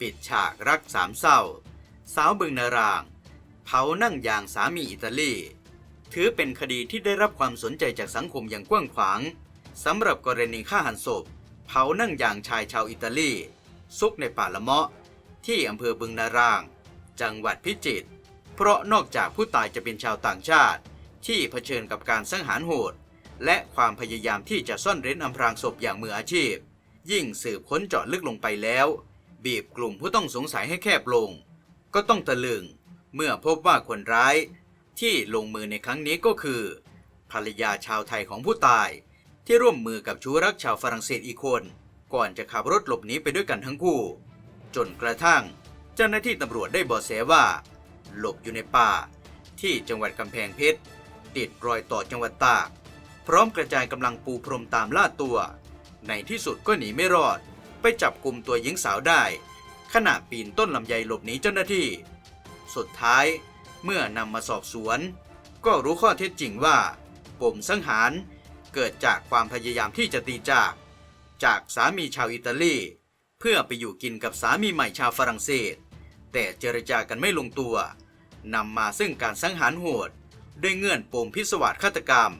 ปิดฉากรักสามเศร้า สาวบึงนาราง เผานั่งยางสามีอิตาลี ถือเป็นคดีที่ได้รับความสนใจจากสังคมอย่างกว้างขวางสำหรับกรณีฆ่าหันศพ เผานั่งยางชายชาวอิตาลี ซุกในป่าละเมาะ ที่อำเภอบึงนาราง จังหวัดพิจิตรเพราะนอกจากผู้ตายจะเป็นชาวต่างชาติ ที่เผชิญกับการสังหารโหด และความพยายามที่จะซ่อนเร้นอำพรางศพอย่างมืออาชีพ ยิ่งสืบค้นเจาะลึกลงไปแล้ว บีบกลุ่มผู้ต้องสงสัยให้แคบลง ก็ต้องตะลึง เมื่อพบว่าคนร้ายที่ลงมือในครั้งนี้ก็คือ ภรรยาชาวไทยของผู้ตาย ที่ร่วมมือกับชู้รักชาวฝรั่งเศสอีกคน ก่อนจะขับรถหลบหนีไปด้วยกันทั้งคู่ จนกระทั่ง เจ้าหน้าที่ตำรวจได้บาะแสว่า หลบอยู่ในป่า ที่จังหวัดกำแพงเพชรติดรอยต่อจังหวัดตาก พร้อมกระจายกำลังปูพรมตามล่าตัว ในที่สุดก็หนีไม่รอด ไปจับกลุ่มตัวหญิงสาวได้ ขณะปีนต้นลำไยหลบหนีเจ้าหน้าที่ สุดท้ายเมื่อนำมาสอบสวน ก็รู้ข้อเท็จจริงว่าปมสังหารเกิดจากความพยายามที่จะตีจาก จากสามีชาวอิตาลีเพื่อไปอยู่กินกับสามีใหม่ชาวฝรั่งเศส แต่เจรจากันไม่ลงตัวนำมาซึ่งการสังหารโหดด้วยเงื่อนปมพิศวาสฆาตกรรม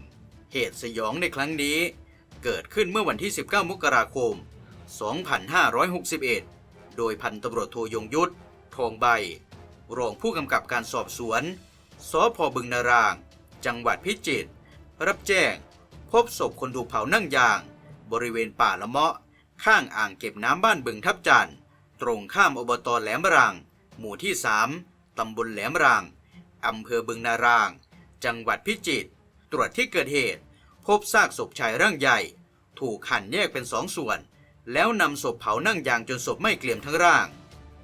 เหตุสยองในครั้งนี้ เกิดขึ้นเมื่อวันที่ 19 มกราคม 2561 โดยพันตำรวจโทยงยุทธ ทองใบ รองผู้กำกับการสอบสวน สพบึงนาราง จังหวัดพิจิตร รับแจ้ง พบศพคนถูกเผานั่งยาง บริเวณป่าละเมาะ ข้างอ่างเก็บน้ำบ้านบึงทับจันทร์ตรงข้ามอบตแหลมรัง หมู่ที่ 3 ตำบลแหลมรัง อำเภอบึงนาราง จังหวัดพิจิตร ตรวจที่เกิดเหตุ พบซากศพชายร่างใหญ่ ถูกหั่นแยกเป็นสองส่วน แล้วนำศพเผานั่งยางจนศพไม่เกลี่ยมทั้งร่าง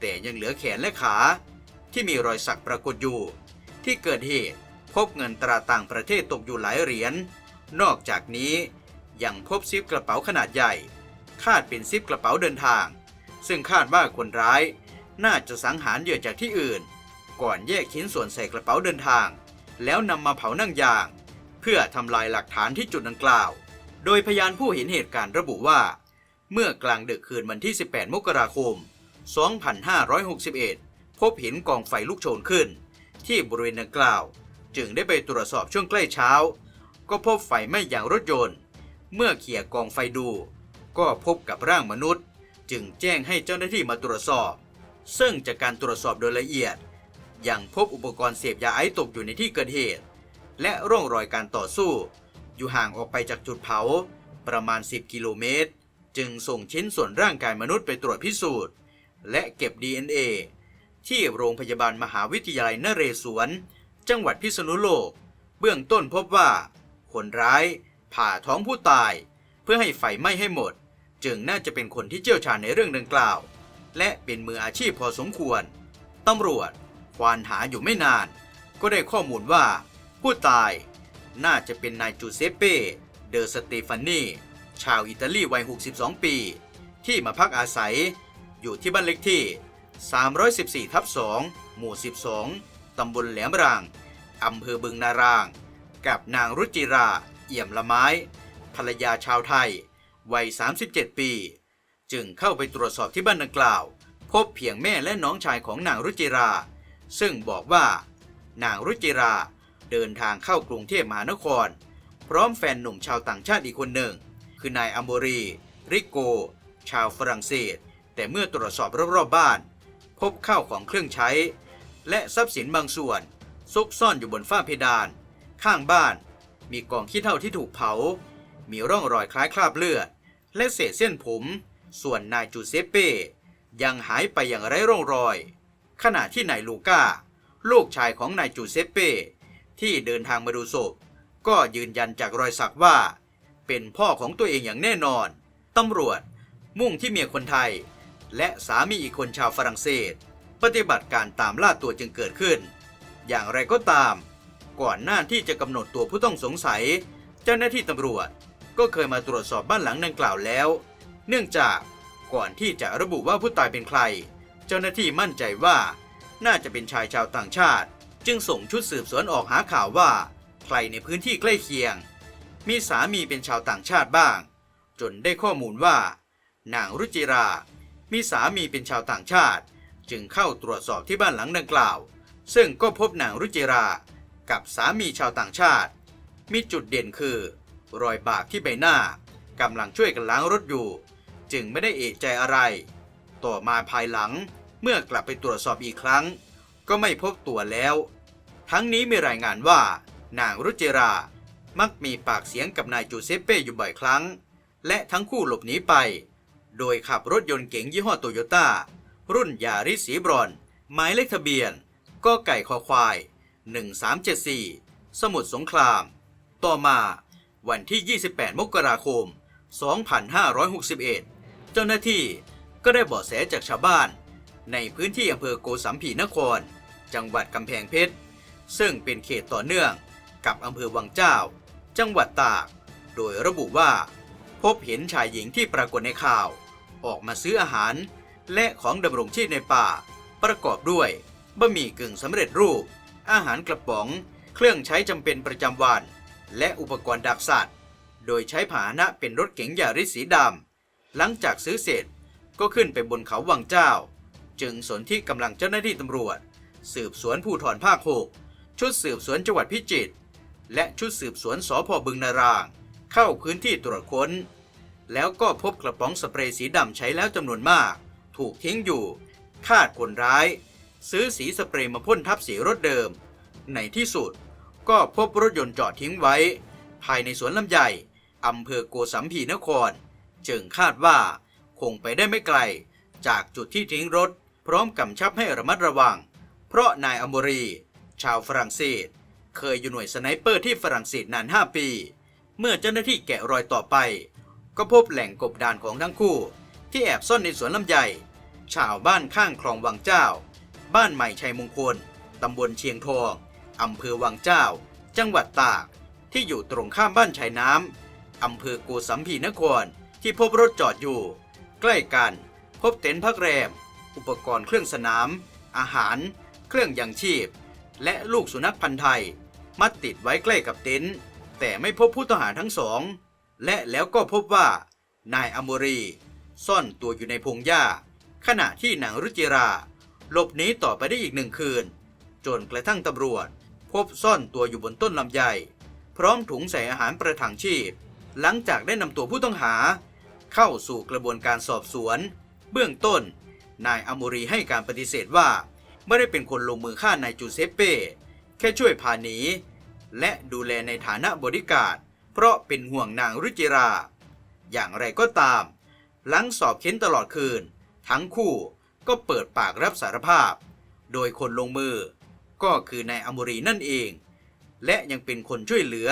แต่ยังเหลือแขนและขา ที่มีรอยสักปรากฏอยู่ ที่เกิดเหตุพบเงินตราต่างประเทศตกอยู่หลายเหรียญนอกจากนี้ยังพบซิปกระเป๋าขนาดใหญ่ คาดเป็นซิปกระเป๋าเดินทาง ซึ่งคาดว่าคนร้าย น่าจะสังหารเหยื่อจากที่อื่น ก่อนแยกชิ้นส่วนใส่กระเป๋าเดินทาง แล้วนำมาเผานั่งยาง เพื่อทำลายหลักฐานที่จุดดังกล่าว โดยพยานผู้เห็นเหตุการณ์ระบุว่า เมื่อกลางดึกคืนวันที่ 18 มกราคม 2561 พบเห็นกองไฟลุกโชนขึ้น ที่บริเวณดังกล่าว จึงได้ไปตรวจสอบช่วงใกล้เช้า ก็พบไฟไหม้อย่างรถยนต์ เมื่อเขี่ยกองไฟดู ก็พบกับร่างมนุษย์ จึงแจ้งให้เจ้าหน้าที่มาตรวจสอบ ซึ่งจากการตรวจสอบโดยละเอียด ยังพบอุปกรณ์เสพยาไอซ์ตกอยู่ในที่เกิดเหตุ และร่องรอยการต่อสู้ อยู่ห่างออกไปจากจุดเผาประมาณ 10 กิโลเมตร จึงส่งชิ้นส่วนร่างกายมนุษย์ไปตรวจพิสูจน์ และเก็บ DNA ที่โรงพยาบาลมหาวิทยาลัยนเรศวร จังหวัดพิษณุโลก เบื้องต้นพบว่า คนร้ายผ่าท้องผู้ตาย เพื่อให้ไฟไหม้ให้หมด จึงน่าจะเป็นคนที่เชี่ยวชาญในเรื่องดังกล่าว และเป็นมืออาชีพพอสมควรตำรวจควานหาอยู่ไม่นาน ก็ได้ข้อมูลว่า ผู้ตายน่าจะเป็นนายจูเซปเป้ เดอสเตฟานี ชาวอิตาลีวัย 62 ปี ที่มาพักอาศัย อยู่ที่บ้านเล็กที่ 314 ทับ 2 หมู่ 12 ตำบลแหลมราง อำเภอบึงนาราง กับนางรุจิรา เอี่ยมละไม้ ภรรยาชาวไทย วัย 37 ปี จึงเข้าไปตรวจสอบที่บ้านดังกล่าว พบเพียงแม่และน้องชายของนางรุจิรา ซึ่งบอกว่า นางรุจิราเดินทางเข้ากรุงเทพมหานคร พร้อมแฟนหนุ่มชาวต่างชาติอีกคนหนึ่ง คือนายอัมโบรีริโก ชาวฝรั่งเศส แต่เมื่อตรวจสอบรอบๆบ้าน พบข้าวของเครื่องใช้ และทรัพย์สินบางส่วนซุกซ่อนอยู่บนฝ้าเพดาน ข้างบ้าน มีกองขี้เถ้าที่ถูกเผา มีร่องรอยคล้ายคราบเลือด และเศษเส้นผม ส่วนนายจูเซปเป้ยังหายไปอย่างไร้ร่องรอย ขณะที่นายลูก้า ลูกชายของนายจูเซปเป้ที่เดินทางมาดูศพ ก็ยืนยันจากรอยสักว่า เป็นพ่อของตัวเองอย่างแน่นอนตำรวจมุ่งที่เมียคนไทย และสามีอีกคนชาวฝรั่งเศส ปฏิบัติการตามล่าตัวจึงเกิดขึ้น อย่างไรก็ตาม ก่อนหน้าที่จะกำหนดตัวผู้ต้องสงสัย เจ้าหน้าที่ตำรวจก็เคยมาตรวจสอบบ้านหลังดังกล่าวแล้ว เนื่องจากก่อนที่จะระบุว่าผู้ตายเป็นใคร เจ้าหน้าที่มั่นใจว่า น่าจะเป็นชายชาวต่างชาติ จึงส่งชุดสืบสวนออกหาข่าวว่า ใครในพื้นที่ใกล้เคียง มีสามีเป็นชาวต่างชาติบ้าง จนได้ข้อมูลว่า นางรุจิรา มีสามีเป็นชาวต่างชาติ จึงเข้าตรวจสอบที่บ้านหลังดังกล่าว ซึ่งก็พบนางรุจิรากับสามีชาวต่างชาติ มีจุดเด่นคือ รอยบากที่ใบหน้ากำลังช่วยกันล้างรถอยู่ จึงไม่ได้เอกใจอะไร ต่อมาภายหลังเมื่อกลับไปตรวจสอบอีกครั้ง ก็ไม่พบตัวแล้ว ทั้งนี้มีรายงานว่า นางรุจิรา มักมีปากเสียงกับนายจูเซปเป้อยู่บ่อยครั้ง และทั้งคู่หลบหนีไป โดยขับรถยนต์เก๋งยี่ห้อโตโยต้า รุ่นยาริสสีบรอน หมายเลขทะเบียนก็ไก่คอควาย 1374 สมุทรสงคราม ต่อมาวันที่ 28 มกราคม 2561 เจ้าหน้าที่ก็ได้เบาะแสจากชาวบ้าน ในพื้นที่อำเภอโกสัมพีนคร จังหวัดกำแพงเพชร ซึ่งเป็นเขตต่อเนื่องกับอำเภอวังเจ้า จังหวัดตาก โดยระบุว่า พบเห็นชายหญิงที่ปรากฏในข่าว ออกมาซื้ออาหาร และของดำรงชีพในป่า ประกอบด้วยบะหมี่กึ่งสำเร็จรูป อาหารกระป๋อง เครื่องใช้จำเป็นประจำวัน และอุปกรณ์ดักสัตว์ โดยใช้พาหนะเป็นรถเก๋งยาริสสีดำหลังจากซื้อเสร็จก็ขึ้นไปบนเขาวังเจ้า จึงสนที่กำลังเจ้าหน้าที่ตำรวจ สืบสวนภูธรภาค6ชุดสืบสวนจังหวัดพิจิตร และชุดสืบสวนสพบึงนาราง เข้าพื้นที่ตรวจค้น แล้วก็พบกระป๋องสเปรย์สีดำใช้แล้วจำนวนมาก ถูกทิ้งอยู่ คาดคนร้าย ซื้อสีสเปรย์มาพ่นทับสีรถเดิม ในที่สุดก็พบรถยนต์จอดทิ้งไว้ ภายในสวนลำไยอำเภอโกสัมพีนคร จึงคาดว่าคงไปได้ไม่ไกล จากจุดที่ทิ้งรถ พร้อมกำชับให้ระมัดระวัง เพราะนายอมรี ชาวฝรั่งเศส เคยอยู่หน่วยสไนเปอร์ที่ฝรั่งเศสนาน 5 ปี เมื่อเจ้าหน้าที่แกะรอยต่อไป ก็พบแหล่งกบดานของทั้งคู่ ที่แอบซ่อนในสวนลำไยชาวบ้านข้างคลองวังเจ้า บ้านใหม่ชัยมงคล ตำบลเชียงทองอำเภอวังเจ้า จังหวัดตาก ที่อยู่ตรงข้ามบ้านชายน้ำอำเภอโกสัมพีนคร ที่พบรถจอดอยู่ ใกล้กัน พบเต็นท์พักแรม อุปกรณ์เครื่องสนาม อาหาร เครื่องยังชีพ และลูกสุนัขพันธ์ไทย มัดติดไว้ใกล้กับเต็นท์แต่ไม่พบผู้ต้องหาทั้งสอง และแล้วก็พบว่านายอมรี ซ่อนตัวอยู่ในพงหญ้า ขณะที่นางรุจิรา หลบหนีต่อไปได้อีกหนึ่งคืน จนกระทั่งตำรวจ พบซ่อนตัวอยู่บนต้นลำไย พร้อมถุงใส่อาหารประทังชีพ หลังจากได้นำตัวผู้ต้องหา เข้าสู่กระบวนการสอบสวน เบื้องต้น นายอมรีให้การปฏิเสธว่า ไม่ได้เป็นคนลงมือฆ่านายจูเซเป้แค่ช่วยพาหนีและดูแลในฐานะบริการเพราะเป็นห่วงนางรุจิรา อย่างไรก็ตาม หลังสอบเค้นตลอดคืน ทั้งคู่ก็เปิดปากรับสารภาพ โดยคนลงมือก็คือนายอโมรีนั่นเอง และยังเป็นคนช่วยเหลือ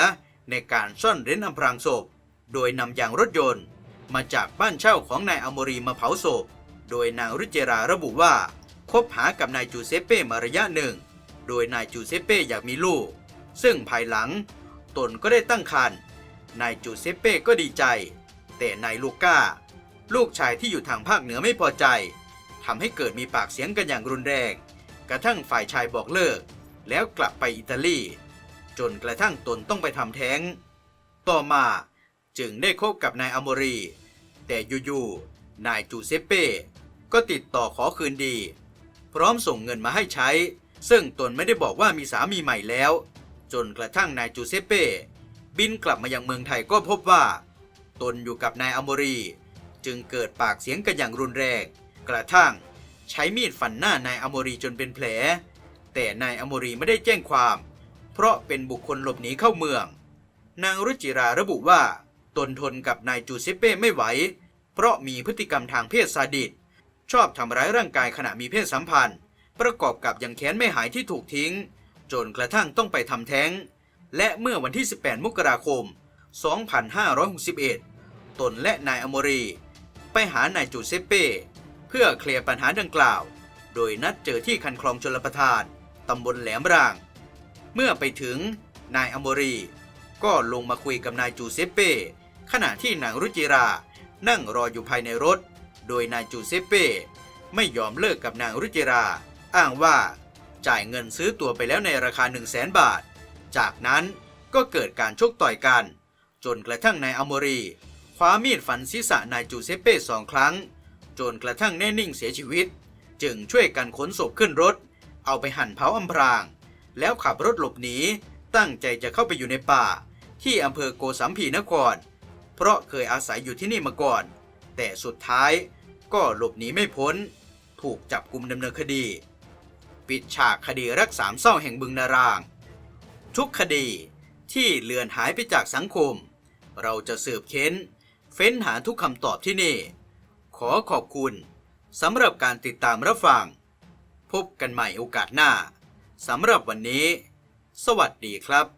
ในการซ่อนเร้นอำพรางศพ โดยนำยางรถยนต์ มาจากบ้านเช่าของนายอโมรีมาเผาศพ โดยนางรุเจราระบุว่า คบหากับนายจูเซปเป้มาระยะหนึ่ง โดยนายจูเซปเป้อยากมีลูก ซึ่งภายหลัง ตนก็ได้ตั้งครรภ์ นายจูเซปเป้ก็ดีใจ แต่นายลูก้า ลูกชายที่อยู่ทางภาคเหนือไม่พอใจทำให้เกิดมีปากเสียงกันอย่างรุนแรง กระทั่งฝ่ายชายบอกเลิก แล้วกลับไปอิตาลี จนกระทั่งตนต้องไปทำแท้ง ต่อมาจึงได้คบกับนายอโมรี แต่อยู่ๆ นายจูเซปเป้ก็ติดต่อขอคืนดี พร้อมส่งเงินมาให้ใช้ ซึ่งตนไม่ได้บอกว่ามีสามีใหม่แล้ว จนกระทั่งนายจูเซเป้บินกลับมายังเมืองไทยก็พบว่า ตนอยู่กับนายอโมรี จึงเกิดปากเสียงกันอย่างรุนแรง กระทั่งใช้มีดฟันหน้านายอโมรีจนเป็นแผล แต่นายอโมรีไม่ได้แจ้งความ เพราะเป็นบุคคลหลบหนีเข้าเมือง นางรุจิราระบุว่า ตนทนกับนายจูเซเป้ไม่ไหว เพราะมีพฤติกรรมทางเพศซาดิส ชอบทำร้ายร่างกายขณะมีเพศสัมพันธ์ ประกอบกับยังแค้นไม่หายที่ถูกทิ้ง จนกระทั่งต้องไปทำแท้ง และเมื่อวันที่ 18 มกราคม 2561 ตนและนายอโมรี ไปหานายจูเซเป้ เพื่อเคลียร์ปัญหาดังกล่าว โดยนัดเจอที่คันคลองชลประทานตำบลแหลมราง เมื่อไปถึงนายอโมรี ก็ลงมาคุยกับนายจูเซเป้ขณะที่นางรุจิรานั่งรออยู่ภายในรถ โดยนายจูเซเป้ไม่ยอมเลิกกับนางรุจิรา อ้างว่าจ่ายเงินซื้อตัวไปแล้วในราคา 1 0 0 0 0แสนบาท จากนั้นก็เกิดการชกต่อยกัน จนกระทั่งนายอโมรีคว้ามีดฟันศีรษะนายจูเซเป้สองครั้ง จนกระทั่งแน่นิ่งเสียชีวิต จึงช่วยกันขนศพขึ้นรถ เอาไปหั่นเผาอำพราง แล้วขับรถหลบหนี ตั้งใจจะเข้าไปอยู่ในป่า ที่อำเภอโกสัมพีนคร เพราะเคยอาศัยอยู่ที่นี่มาก่อน แต่สุดท้าย ก็หลบหนีไม่พ้น ถูกจับกลุ่มดำเนินคดี ปิดฉากคดีรักสามเศร้าแห่งบึงนาราง ทุกคดีที่เลือนหายไปจากสังคม เราจะสืบเค้น เฟ้นหาทุกคำตอบที่นี่ ขอขอบคุณสำหรับการติดตามรับฟัง พบกันใหม่โอกาสหน้าสำหรับวันนี้ สวัสดีครับ